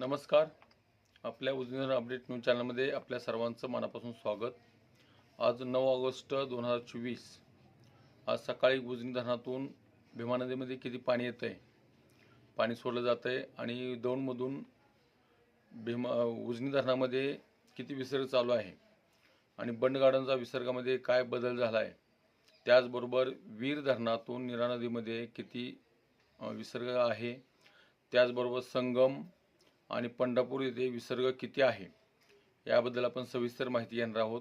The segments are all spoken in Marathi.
नमस्कार. आपल्या उजनीर अपडेट न्यूज चॅनलमध्ये आपल्या सर्वांचं मनापासून स्वागत. आज नऊ ऑगस्ट दोन हजार चोवीस. आज सकाळी उजनी धरणातून भीमा नदीमध्ये किती पाणी येतं आहे पाणी सोडलं जातं आहे आणि दौंडमधून भीमा उजनी धरणामध्ये किती विसर्ग चालू आहे? आणि बंड गार्डनचा विसर्गामध्ये काय बदल झाला आहे त्याचबरोबर वीर धरणातून नीरा नदीमध्ये किती विसर्ग आहे? त्याचबरोबर संगम आणि पंढरपूर येथे विसर्ग किती आहे याबद्दल आपण सविस्तर माहिती घेणार आहोत.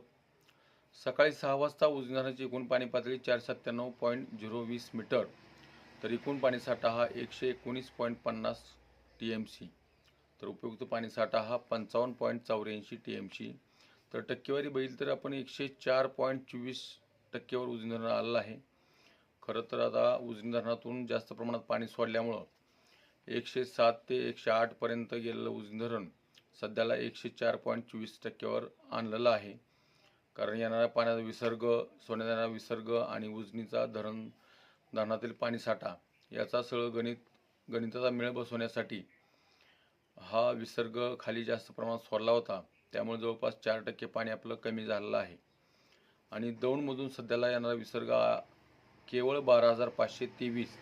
सकाळी सहा वाजता उजनाची धरणाची एकूण पाणी पातळी चार सत्त्याण्णव पॉईंट झिरो वीस मीटर तर एकूण पाणीसाठा हा एकशे एकोणीस पॉईंट पन्नास टी एम सी तर उपयुक्त पाणीसाठा हा पंचावन्न पॉईंट चौऱ्याऐंशी टी एम सी तर टक्केवारी बघितली तर आपण एकशे चार पॉईंट चोवीस टक्केवर उजनी धरण आलेलं आहे. खरं तर आता उजनी धरणातून जास्त प्रमाणात पाणी सोडल्यामुळं एकशे सात ते एकशे आठपर्यंत गेलेलं उजनी धरण सध्याला एकशे चार पॉईंट चोवीस टक्क्यावर आणलेलं आहे. कारण येणाऱ्या पाण्याचा विसर्ग सोडण्यात येणारा विसर्ग आणि उजनीचा धरण धरणातील पाणीसाठा याचा सगळं गणित गणिताचा मेळ बसवण्यासाठी हा विसर्ग खाली जास्त प्रमाणात सोडला होता. त्यामुळे जवळपास चार टक्के पाणी आपलं कमी झालेलं आहे. आणि दौंडमधून सध्याला येणारा विसर्ग केवळ बारा हजार पाचशे तेवीस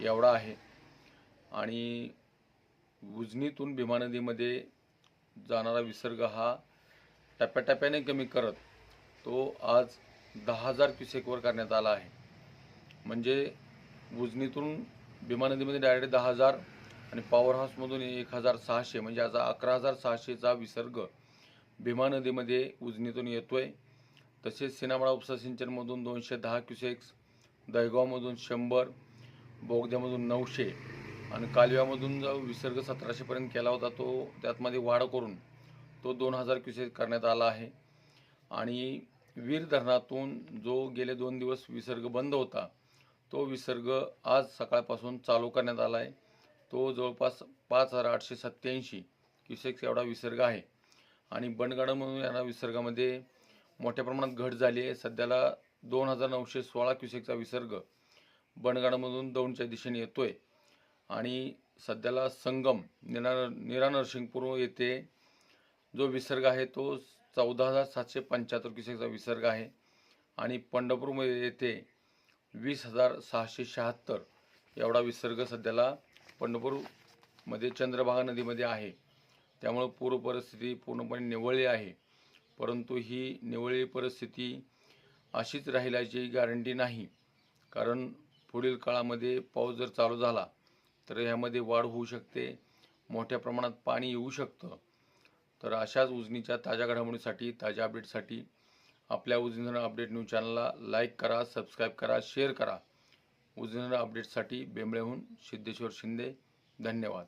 एवढा आहे. आणि उजनीतून भीमा नदीमध्ये जाणारा विसर्ग हा टप्प्याटप्प्याने कमी करत तो आज दहा हजार क्युसेकवर करण्यात आला आहे. म्हणजे उजनीतून भीमा नदीमध्ये डायरेक्ट दहा हजार आणि पॉवर हाऊसमधून एक हजार सहाशे म्हणजे आता अकरा हजार सहाशेचा विसर्ग भीमा नदीमध्ये उजनीतून येतो आहे तसेच सिनामळा उपसा सिंचनमधून दोनशे दहा क्युसेक्स दहगावमधून शंभर बोगद्यामधून नऊशे आणि कालव्यामधून जो विसर्ग सतराशेपर्यंत केला होता तो त्यातमध्ये वाढ करून तो दोन हजार क्युसेक करण्यात आला आहे. आणि वीर धरणातून जो गेले दोन दिवस विसर्ग बंद होता तो विसर्ग आज सकाळपासून चालू करण्यात आला आहे. तो जवळपास पाच हजार आठशे सत्त्याऐंशी क्युसेक्स एवढा विसर्ग आहे. आणि बंडगाडामधून येणाऱ्या विसर्गामध्ये मोठ्या प्रमाणात घट झाली आहे. सध्याला दोन हजार नऊशे सोळा क्युसेकचा विसर्ग बनगाडमधून दौंडच्या दिशेने येतो आहे आणि सध्याला संगम निरा निरा नरसिंगपूर येथे जो विसर्ग आहे तो चौदा हजार सातशे पंच्याहत्तर क्युसेकचा विसर्ग आहे. आणि पंढरपूरमध्ये येथे वीस हजार सहाशे शहात्तर एवढा विसर्ग सध्याला पंढरपूरमध्ये चंद्रभागा नदीमध्ये आहे. त्यामुळं पूर परिस्थिती पूर्णपणे निवळली आहे. परंतु ही निवळली परिस्थिती अशीच राहिल्याची गॅरंटी नाही. कारण पुढील काळामध्ये पाऊस जर चालू झाला तर ह्यामध्ये वाढ होऊ शकते मोठ्या प्रमाणात पाणी येऊ शकतं. तर अशाच उजनीच्या ताज्या घडामोडीसाठी ताज्या अपडेटसाठी आपल्या उजनीर अपडेट न्यूज चॅनलला लाईक करा सबस्क्राईब करा शेअर करा. उजनीर अपडेटसाठी बेंबळेहून सिद्धेश्वर शिंदे. धन्यवाद.